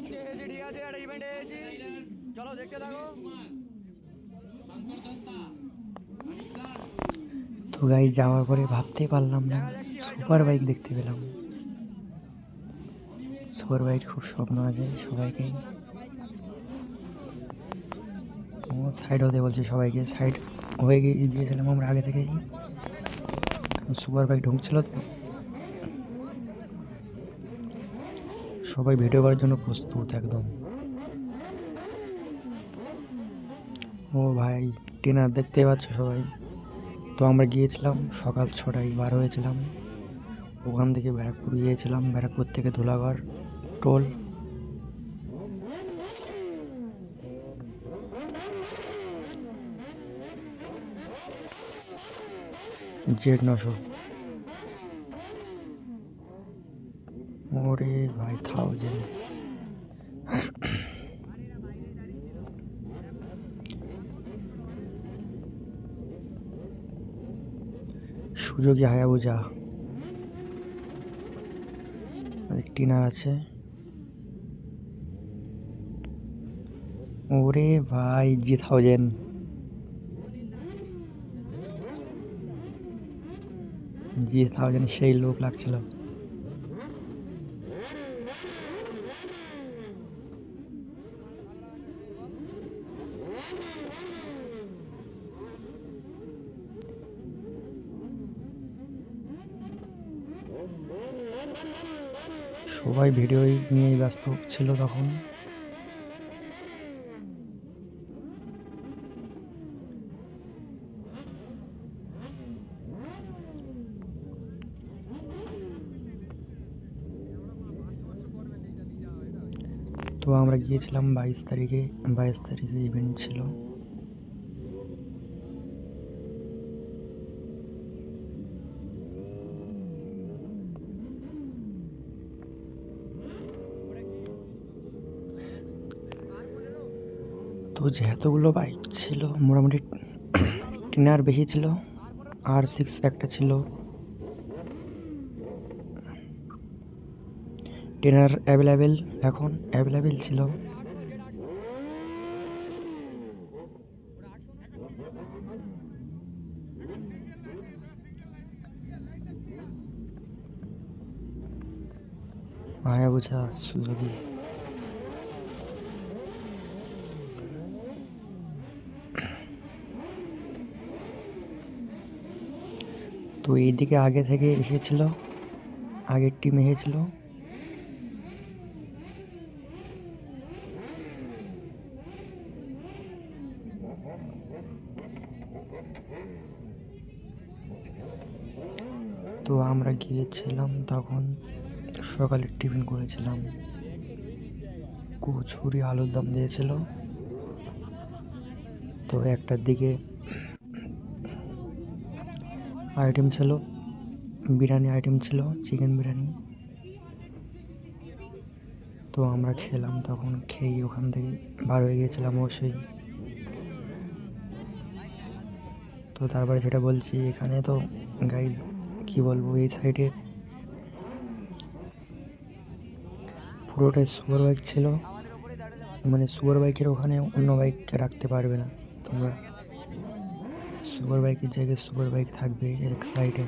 আজকে এসেছি ঠিক আছে একটা ইভেন্টে এসেছি চলো দেখতে থাকো তো গাই যাওয়ার পরে ভাবতেই পারলাম না সুপার বাইক দেখতে পেলাম সুপার বাইক খুব স্বপ্ন আছে সবাইকেই সাইড হতে বলছে সবাইকে সাইড হয়ে গিয়ে গিয়েছিলাম আমরা আগে থেকেই সুপার বাইক ঢুকছিল তো সবাই ভিডিও করার জন্য প্রস্তুত একদম। ও ভাই টেনার দেখতে পাচ্ছ সবাই? তো আমরা গিয়েছিলাম সকাল ছটায়, বার হয়েছিলাম। ওখান থেকে ব্যারাকপুর গিয়েছিলাম, ব্যারাকপুর থেকে ধুলাগড়, টোল। জেড নশো। ওরে ভাই থাউজেন্ড সুযোগী হায়াবুজা। টিনার আছে। ওরে ভাই জি থাউজেন্ড জি থাউজেন্ড সেই লোক লাগছিল। সবাই ভিডিও নিয়েই ব্যস্ত ছিল তখন। তো আমরা গিয়েছিলাম বাইশ তারিখে বাইশ তারিখে ইভেন্ট ছিল। তো যেহেতুগুলো বাইক ছিল, মোটামুটি টিনার বেশি ছিল, আর সিক্স একটা ছিল। টেনার অ্যাভেলেবেল এখন অ্যাভেলেবেল ছিল। Hayabusa Suzuki. তো এই দিকে আগে থেকে এসেছিল, আগের টিম এসেছিল। তো আমরা গিয়েছিলাম তখন, সকালে টিফিন করেছিলাম। কচুরি, আলুর দম দিয়েছিল। তো একটার দিকে আইটেম ছিল, বিরিয়ানি আইটেম ছিল, চিকেন বিরিয়ানি। তো আমরা খেলাম তখন খেয়ে ওখান থেকে বার হয়ে গিয়েছিলাম অবশ্যই। তো তারপরে সেটা বলছি, এখানে তো গাইজ কি বলব, এই সাইডে পুরোটাই সুপার বাইক ছিল। মানে সুপার বাইকের ওখানে অন্য বাইক রাখতে পারবে না তোমরা। সুপার বাইকের জায়গায় সুপার বাইক থাকবে? এক সাইডে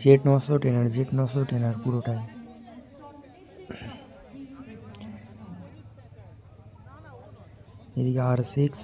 জেড নশো টেনার জেড নশো টেনার পুরোটাই। এদিকে আর সিক্স